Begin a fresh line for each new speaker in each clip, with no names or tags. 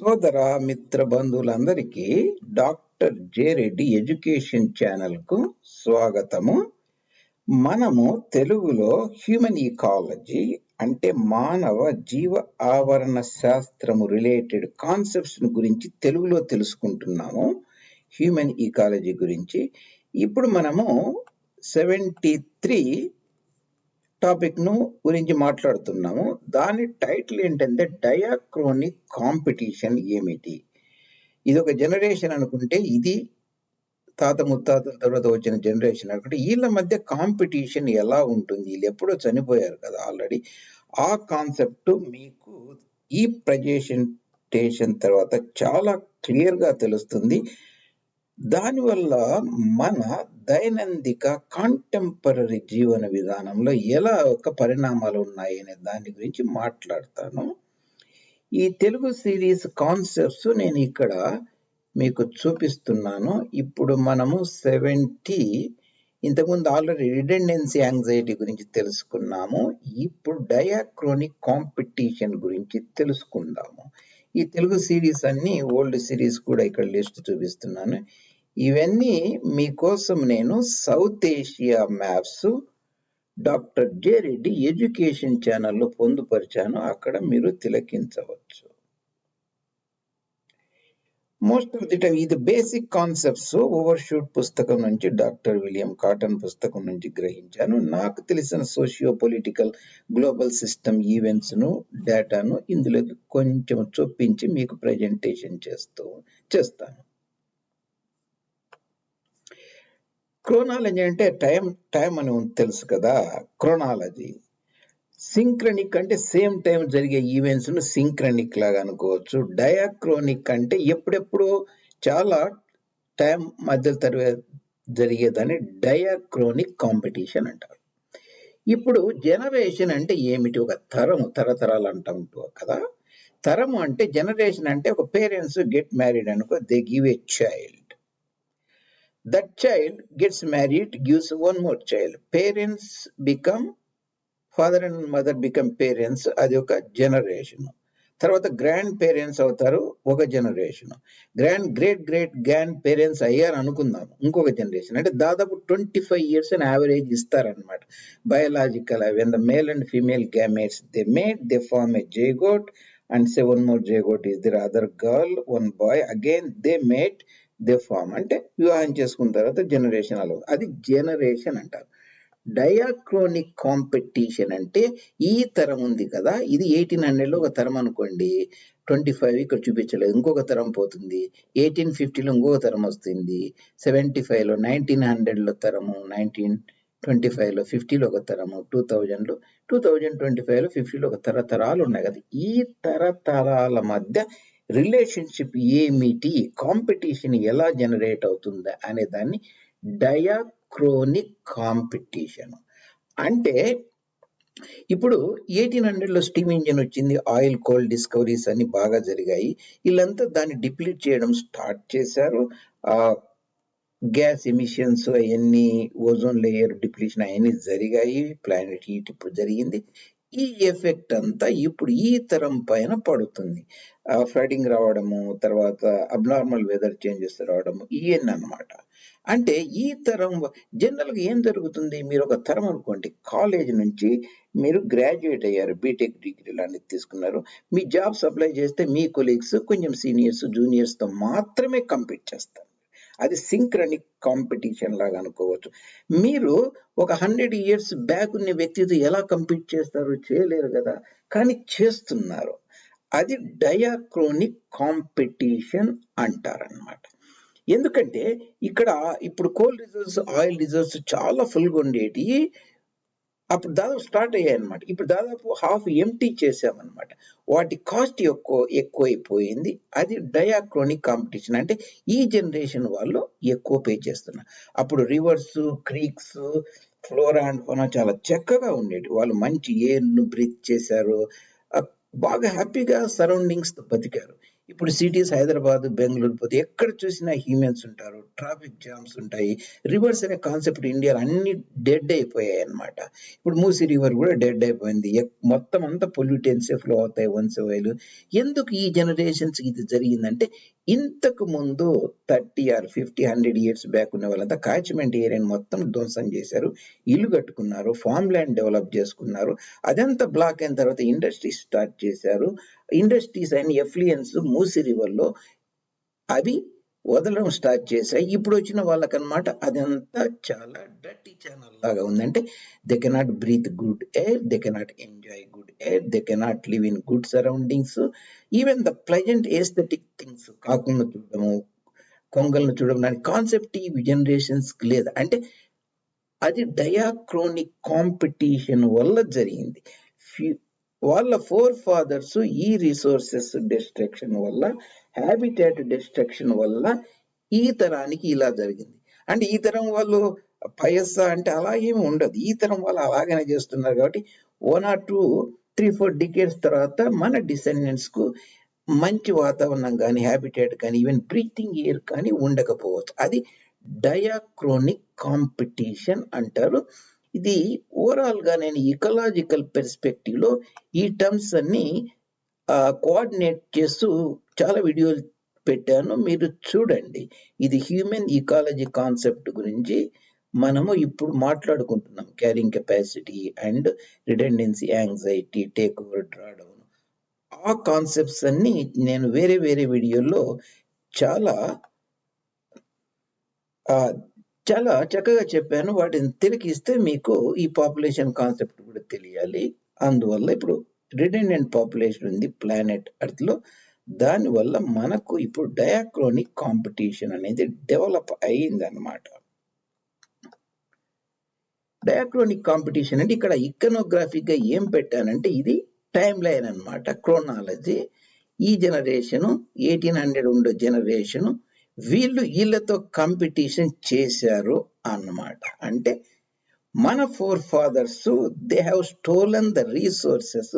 సోదర మిత్ర బంధువులందరికీ డాక్టర్ జే రెడ్డి ఎడ్యుకేషన్ ఛానల్కు స్వాగతము. మనము తెలుగులో హ్యూమన్ ఈకాలజీ అంటే మానవ జీవ ఆవరణ శాస్త్రము రిలేటెడ్ కాన్సెప్ట్స్ గురించి తెలుగులో తెలుసుకుంటున్నాము. హ్యూమన్ ఈకాలజీ గురించి. ఇప్పుడు మనము సెవెంటీ త్రీ టాపిక్ను గురించి మాట్లాడుతున్నాము. దాని టైటిల్ ఏంటంటే డయాక్రోనిక్ కాంపిటీషన్ ఏమిటి? ఇది ఒక జనరేషన్ అనుకుంటే ఇది తాత ముత్తాతల తర్వాత వచ్చిన జనరేషన్ అనుకుంటే వీళ్ళ మధ్య కాంపిటీషన్ ఎలా ఉంటుంది? వీళ్ళు ఎప్పుడో చనిపోయారు కదా ఆల్రెడీ. ఆ కాన్సెప్ట్ మీకు ఈ ప్రజెంటేషన్ తర్వాత చాలా క్లియర్గా తెలుస్తుంది. దానివల్ల మన దైనందిక కాంటెంపరీ జీవన విధానంలో ఎలా ఒక పరిణామాలు ఉన్నాయి అనే దాని గురించి మాట్లాడతాను. ఈ తెలుగు సిరీస్ కాన్సెప్ట్స్ నేను ఇక్కడ మీకు చూపిస్తున్నాను. ఇప్పుడు మనము సెవెంటీ ఇంతకుముందు ఆల్రెడీ రిడెండెన్సీ యాంగ్జైటీ గురించి తెలుసుకున్నాము. ఇప్పుడు డయాక్రోనిక్ కాంపిటీషన్ గురించి తెలుసుకుందాము. ఈ తెలుగు సిరీస్ అన్ని ఓల్డ్ సిరీస్ కూడా ఇక్కడ లిస్ట్ చూపిస్తున్నాను. ఇవన్నీ మీకోసం నేను south Asia maps doctor J Reddy education ఛానల్లో పొందుపరిచాను. అక్కడ మీరు తిలకించవచ్చు. మోస్ట్ ఆఫ్ ది టైమ్ ఇది బేసిక్ కాన్సెప్ట్స్. ఓవర్ షూట్ పుస్తకం నుంచి డాక్టర్ విలియం కాటన్ పుస్తకం నుంచి గ్రహించాను. నాకు తెలిసిన సోషియో పొలిటికల్ గ్లోబల్ సిస్టమ్ ఈవెంట్స్ను డేటాను ఇందులోకి కొంచెం చొప్పించి మీకు ప్రజెంటేషన్ చేస్తూ చేస్తాను. క్రోనాలజీ అంటే టైం టైం అని తెలుసు కదా క్రోనాలజీ. సింక్రనిక్ అంటే సేమ్ టైం జరిగే ఈవెంట్స్ను సింక్రనిక్ లాగా అనుకోవచ్చు. డయాక్రోనిక్ అంటే ఎప్పుడెప్పుడు చాలా టైం మధ్య తరగతి జరిగేదాన్ని డయాక్రోనిక్ కాంపిటీషన్ అంటారు. ఇప్పుడు జనరేషన్ అంటే ఏమిటి? ఒక తరం తరతరాలు అంటాం కదా. తరము అంటే జనరేషన్ అంటే ఒక పేరెంట్స్ గెట్ మ్యారీడ్ అనుకో they give a child. That child gets married gives one more child. Parents become father and mother become parents అది ఒక జనరేషన్ తర్వాత గ్రాండ్ పేరెంట్స్ అవుతారు ఒక generation grand great great grandparents అయ్యారు అనుకుందాం ఇంకొక జనరేషన్ అంటే దాదాపు ట్వంటీ ఫైవ్ ఇయర్స్ అని యావరేజ్ ఇస్తారనమాట బయలాజికల్ అవి the male and female gametes they mate they form a zygote and seven more zygote is there other girl one boy again they mate they form. అంటే వివాహం చేసుకున్న తర్వాత generation అలవ అది generation అంటారు. Diachronic competition అంటే ఈ తరం ఉంది కదా ఇది ఎయిటీన్ హండ్రెడ్లో ఒక తరం అనుకోండి ట్వంటీ ఫైవ్ ఇక్కడ చూపించలేదు ఇంకొక తరం పోతుంది. ఎయిటీన్ ఫిఫ్టీలో ఇంకొక తరం వస్తుంది. సెవెంటీ ఫైవ్లో నైన్టీన్ హండ్రెడ్లో తరము నైన్టీన్ ట్వంటీ ఫైవ్లో ఫిఫ్టీలో ఒక తరము టూ థౌజండ్లో టూ థౌజండ్ ట్వంటీ ఫైవ్లో ఫిఫ్టీలో ఒక తరతరాలు ఉన్నాయి కదా. ఈ తరతరాల మధ్య రిలేషన్షిప్ ఏమిటి? కాంపిటీషన్ ఎలా జనరేట్ అవుతుంది అనే దాన్ని డయాక్రోనిక్ కాంపిటీషన్. అంటే ఇప్పుడు ఎయిటీన్ హండ్రెడ్లో స్టీమ్ ఇంజిన్ వచ్చింది ఆయిల్ కోల్ డిస్కవరీస్ అన్ని బాగా జరిగాయి. వీళ్ళంతా దాన్ని డిప్లీట్ చేయడం స్టార్ట్ చేశారు. ఆ గ్యాస్ ఎమిషన్స్ అవన్నీ ఓజోన్ లేయర్ డిప్లీషన్ అవన్నీ జరిగాయి. ప్లానెట్ హీట్ ఇప్పుడు జరిగింది. ఈ ఎఫెక్ట్ అంతా ఇప్పుడు ఈ తరం పైన పడుతుంది. ఫ్లడింగ్ రావడము తర్వాత అబ్నార్మల్ వెదర్ చేంజెస్ రావడము ఇవన్నీ అనమాట అంటే ఈ తరం జనరల్గా ఏం జరుగుతుంది? మీరు ఒక తరం అనుకోండి. కాలేజ్ నుంచి మీరు గ్రాడ్యుయేట్ అయ్యారు. బీటెక్ డిగ్రీ లాంటివి తీసుకున్నారు. మీ జాబ్స్ అప్లై చేస్తే మీ కొలీగ్స్ కొంచెం సీనియర్స్ జూనియర్స్తో మాత్రమే కంపీట్ చేస్తారు. అది సింక్రనిక్ కాంపిటీషన్ లాగా అనుకోవచ్చు. మీరు ఒక హండ్రెడ్ ఇయర్స్ బ్యాక్ ఉన్న వ్యక్తితో ఎలా కంపీట్ చేస్తారు చేయలేరు కదా కానీ చేస్తున్నారు. అది డయాక్రోనిక్ కాంపిటీషన్ అంటారనమాట ఎందుకంటే ఇక్కడ ఇప్పుడు కోల్ రిజర్వ్స్ ఆయిల్ రిజర్వ్స్ చాలా ఫుల్గా ఉండేటి అప్పుడు దాదాపు స్టార్ట్ అయ్యాయి అనమాట ఇప్పుడు దాదాపు హాఫ్ ఎంటీ చేసామన్నమాట వాటి కాస్ట్ ఎక్కువ ఎక్కువైపోయింది. అది డయాక్రోనిక్ కాంపిటీషన్ అంటే ఈ జనరేషన్ వాళ్ళు ఎక్కువ పే చేస్తున్నారు. అప్పుడు రివర్స్ క్రీక్స్ ఫ్లోరా అండ్ ఫోనా చాలా చక్కగా ఉండేది వాళ్ళు మంచి ఎయిర్ను బ్రీత్ చేశారు. బాగా హ్యాపీగా సరౌండింగ్స్ బతికారు. ఇప్పుడు సిటీస్ హైదరాబాద్ బెంగళూరు పోతే ఎక్కడ చూసినా హ్యూమన్స్ ఉంటారు ట్రాఫిక్ జామ్స్ ఉంటాయి. రివర్స్ అనే కాన్సెప్ట్ ఇండియాలో అన్ని డెడ్ అయిపోయాయి అన్నమాట. ఇప్పుడు మూసీ రివర్ కూడా డెడ్ అయిపోయింది. మొత్తం అంతా పొల్యూటెన్సే ఫ్లో అవుతాయి వన్స్ ఎందుకు ఈ జనరేషన్స్ ఇది జరిగిందంటే ఇంతకు ముందు thirty or fifty hundred years back ఉన్న వాళ్ళంతా కాచిమెంట్ ఏరియాని మొత్తం ధ్వంసం చేశారు. ఇల్లు కట్టుకున్నారు ఫామ్ ల్యాండ్ డెవలప్ చేసుకున్నారు. అదంతా బ్లాక్ అయిన తర్వాత ఇండస్ట్రీస్ స్టార్ట్ చేశారు. ఇండస్ట్రీస్ అయిన ఎఫ్లియన్స్ మూసి రివర్లో అవి వదలడం స్టార్ట్ చేశాయి. ఇప్పుడు వచ్చిన వాళ్ళకనమాట అదంతా చాలా డర్టీ ఛానల్ లాగా ఉందంటే they cannot breathe good air they cannot enjoy good air they cannot live in good surroundings even the pleasant aesthetic things కాకుండా చూడడము కొంగల్ని చూడడం దాని కాన్సెప్ట్ ఈ జనరేషన్స్ లేదు అంటే అది డయాక్రోనిక్ కాంపిటీషన్ వల్ల జరిగింది. వాళ్ళ ఫోర్ ఫాదర్స్ ఈ రిసోర్సెస్ డిస్ట్రక్షన్ వల్ల హ్యాబిటేట్ డిస్ట్రక్షన్ వల్ల ఈ తరానికి ఇలా జరిగింది. అంటే ఈ తరం వాళ్ళు పయస్స అంటే అలా ఏమి ఉండదు. ఈ తరం వాళ్ళు అలాగనే చేస్తున్నారు కాబట్టి one or two three four decades తర్వాత మన డిసెండెంట్స్కు మంచి వాతావరణం కానీ హ్యాబిటేట్ కానీ ఈవెన్ బ్రీతింగ్ ఎయిర్ కానీ ఉండకపోవచ్చు. అది డయాక్రోనిక్ కాంపిటీషన్ అంటారు. ఇది ఓవరాల్గా నేను ఇకలాజికల్ పెర్స్పెక్టివ్లో ఈ టర్మ్స్ అన్ని కోఆర్డినేట్ చేస్తూ చాలా వీడియోలు పెట్టాను. మీరు చూడండి. ఇది హ్యూమన్ ఇకాలజీ కాన్సెప్ట్ గురించి. మనము ఇప్పుడు మాట్లాడుకుంటున్నాం carrying capacity and redundancy anxiety take over drawdown ఆ కాన్సెప్ట్స్ అన్ని నేను వేరే వేరే వీడియోల్లో చాలా చాలా చక్కగా చెప్పాను. వాటిని తిరిగిస్తే మీకు ఈ పాపులేషన్ కాన్సెప్ట్ కూడా తెలియాలి. అందువల్ల ఇప్పుడు రిటెండెంట్ పాపులేషన్ ఉంది ప్లానెట్ అర్త్లో దానివల్ల మనకు ఇప్పుడు డయాక్రోనిక్ కాంపిటీషన్ అనేది డెవలప్ అయ్యింది అనమాట డయాక్రోనిక్ కాంపిటీషన్ అంటే ఇక్కడ ఇకనోగ్రాఫిక్గా ఏం పెట్టానంటే ఇది టైం లైన్ అన్నమాట క్రోనాలజీ ఈ జనరేషన్ ఎయిటీన్ హండ్రెడ్ ఉండే జనరేషన్ వీళ్ళు వీళ్ళతో కాంపిటీషన్ చేశారు అన్నమాట. అంటే మన forefathers they have stolen the resources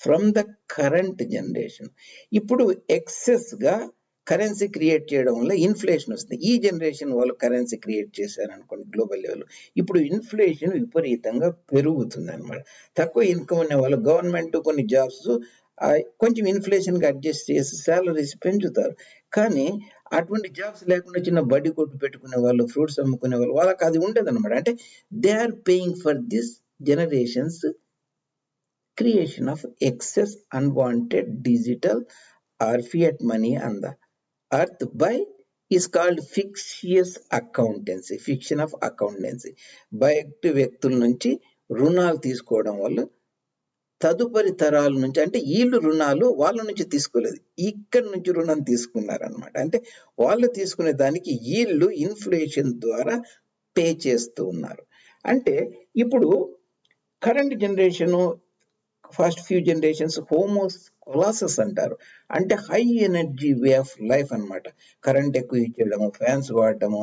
from the current generation ఇప్పుడు ఎక్సెస్గా కరెన్సీ క్రియేట్ చేయడం వల్ల ఇన్ఫ్లేషన్ వస్తుంది. ఈ జనరేషన్ వాళ్ళు కరెన్సీ క్రియేట్ చేశారు అనుకోండి గ్లోబల్ లెవెల్. ఇప్పుడు ఇన్ఫ్లేషన్ విపరీతంగా పెరుగుతుంది అనమాట తక్కువ ఇన్కమ్ ఉన్న వాళ్ళు గవర్నమెంట్ కొన్ని జాబ్స్ కొంచెం ఇన్ఫ్లేషన్కి అడ్జస్ట్ చేసి శాలరీస్ పెంచుతారు. కానీ అటువంటి జాబ్స్ లేకుండా చిన్న బడ్డీ కొట్టు పెట్టుకునే వాళ్ళు ఫ్రూట్స్ అమ్ముకునే వాళ్ళు వాళ్ళకి అది ఉండదు అనమాట అంటే they are paying for this generations creation of excess unwanted digital or fiat money on earth by is called fictitious accountancy fiction of accountancy బయట వ్యక్తుల నుంచి రుణాలు తీసుకోవడం వల్ల తదుపరి తరాల నుంచి అంటే వీళ్ళు రుణాలు వాళ్ళ నుంచి తీసుకోలేదు. ఇక్కడ నుంచి రుణం తీసుకున్నారు అనమాట అంటే వాళ్ళు తీసుకునే దానికి వీళ్ళు ఇన్ఫ్లేషన్ ద్వారా పే చేస్తూ ఉన్నారు. అంటే ఇప్పుడు current generation first few generations homos colossus అంటారు. అంటే high energy way of life అన్నమాట. కరెంట్ ఎక్కువ ఇచ్చేయడము ఫ్యాన్స్ వాడటము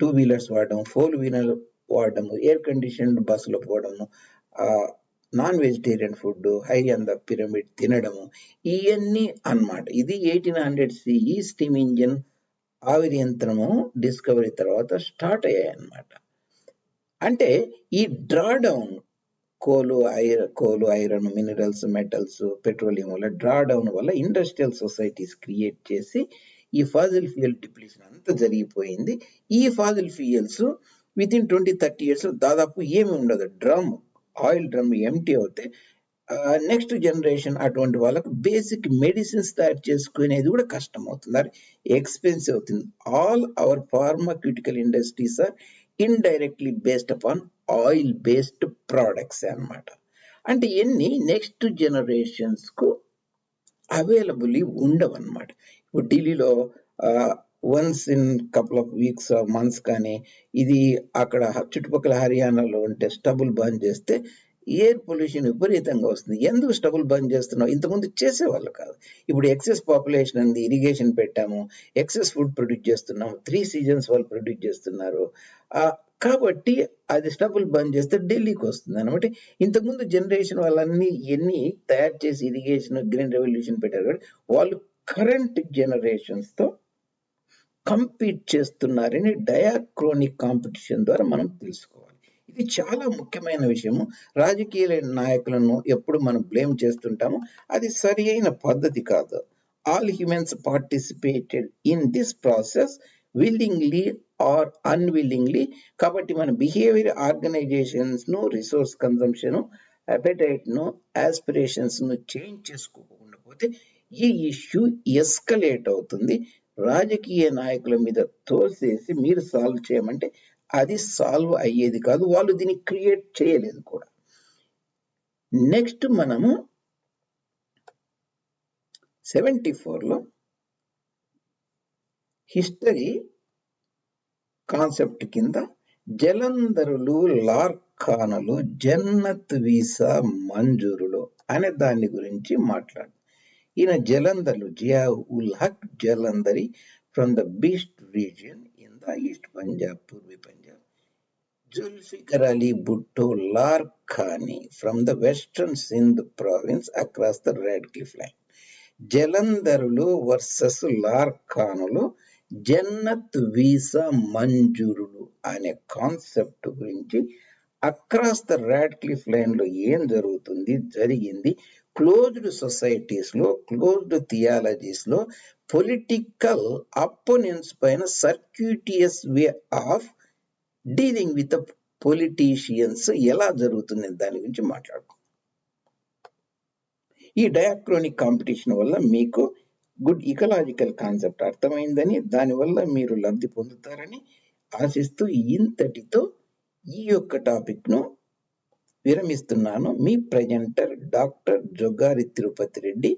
టూ వీలర్స్ వాడటం ఫోర్ వీలర్ వాడటము ఎయిర్ కండిషన్డ్ బస్సులో పోవడము non vegetarian food high and the pyramid తినడము ఇవన్నీ అన్నమాట. ఇది eighteen hundred CE steam engine ఆవిరి యంత్రము డిస్కవరీ తర్వాత స్టార్ట్ అయ్యాయి అన్నమాట అంటే ఈ drawdown coal iron coal iron minerals metals petroleum వల్ల డ్రా డౌన్ వల్ల ఇండస్ట్రియల్ సొసైటీస్ క్రియేట్ చేసి ఈ ఫాజిల్ ఫ్యూయల్ డిప్లీషన్ అంతా జరిగిపోయింది. ఈ fossil fuels within twenty thirty years దాదాపు ఏమి ఉండదు. డ్రమ్ ఆయిల్ డ్రమ్ ఎంటీ అవుతే నెక్స్ట్ జనరేషన్ అటువంటి వాళ్ళకు బేసిక్ మెడిసిన్స్ తయారు చేసుకునేది కూడా కష్టం అవుతుంది. ఎక్స్పెన్సివ్ అవుతుంది. All our pharmaceutical industries are indirectly based upon oil based products అన్నమాట. అంటే ఎన్ని నెక్స్ట్ జనరేషన్స్కు అవైలబుల్ ఉండవు అనమాట ఇప్పుడు ఢిల్లీలో once in couple of weeks months కానీ ఇది అక్కడ చుట్టుపక్కల హర్యానాలో ఉంటే స్టబుల్ బంద్ చేస్తే ఎయిర్ పొల్యూషన్ విపరీతంగా వస్తుంది. ఎందుకు స్టబుల్ బంద్ చేస్తున్నావు? ఇంతకుముందు చేసేవాళ్ళు కాదు. ఇప్పుడు ఎక్సెస్ పాపులేషన్ ఉంది ఇరిగేషన్ పెట్టాము ఎక్సెస్ ఫుడ్ ప్రొడ్యూస్ చేస్తున్నాము త్రీ సీజన్స్ వాళ్ళు ప్రొడ్యూస్ చేస్తున్నారు. కాబట్టి అది స్టబుల్ బంద్ చేస్తే ఢిల్లీకి వస్తుంది అనమాట ఇంతకుముందు జనరేషన్ వాళ్ళన్నీ ఎన్ని తయారు చేసి ఇరిగేషన్ గ్రీన్ రెవల్యూషన్ పెట్టారు కాబట్టి వాళ్ళు కరెంట్ జనరేషన్స్తో కంపీట్ చేస్తున్నారని డయాక్రోనిక్ కాంపిటీషన్ ద్వారా మనం తెలుసుకోవాలి. ఇది చాలా ముఖ్యమైన విషయము. రాజకీయ నాయకులను ఎప్పుడు మనం బ్లేమ్ చేస్తుంటాము అది సరి అయిన పద్ధతి కాదు. All humans participated in this process willingly or unwillingly కాబట్టి మన బిహేవియర్ ఆర్గనైజేషన్స్ను రిసోర్స్ కన్జంప్షన్ అపెటైట్ను యాస్పిరేషన్స్ను చేంజ్ చేసుకోకుండా పోతే ఈ ఇష్యూ ఎస్కలేట్ అవుతుంది. రాజకీయ నాయకుల మీద తోసేసి మీరు సాల్వ్ చేయమంటే అది సాల్వ్ అయ్యేది కాదు. వాళ్ళు దీన్ని క్రియేట్ చేయలేదు కూడా. నెక్స్ట్ మనము సెవెంటీ ఫోర్లో హిస్టరీ కాన్సెప్ట్ కింద జలంధరులు లార్ఖానులు జన్నత్ వీసా మంజూరులు అనే దాని గురించి మాట్లాడు. ఈయన జలంధర్లు Zia ul Haq Jalandhari from the Beas region in the east Punjab Purvi Punjab. Zulfikar Ali Bhutto Larkhani from the western Sindh province across the Radcliffe line. జలంధరులు versus లార్ఖానులు జన్నత్ వీసా మంజూరులు అనే కాన్సెప్ట్ గురించి అక్రాస్ ద రాడ్క్లిఫ్ లైన్లో ఏం జరుగుతుంది జరిగింది. Closed సొసైటీస్లో క్లోజ్డ్ థియాలజీస్లో పొలిటికల్ అపోనెంట్స్ పైన circuitous way of dealing with politicians ఎలా జరుగుతుంది దాని గురించి మాట్లాడుకో ఈ డయాక్రోనిక్ కాంపిటీషన్ వల్ల మీకు గుడ్ ఇకలాజికల్ కాన్సెప్ట్ అర్థమైందని దానివల్ల మీరు లబ్ధి పొందుతారని ఆశిస్తూ ఇంతటితో ఈ యొక్క టాపిక్ను విరమిస్తున్నాను. మీ presenter doctor Joggari Tirupati Reddy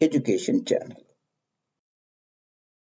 education channel.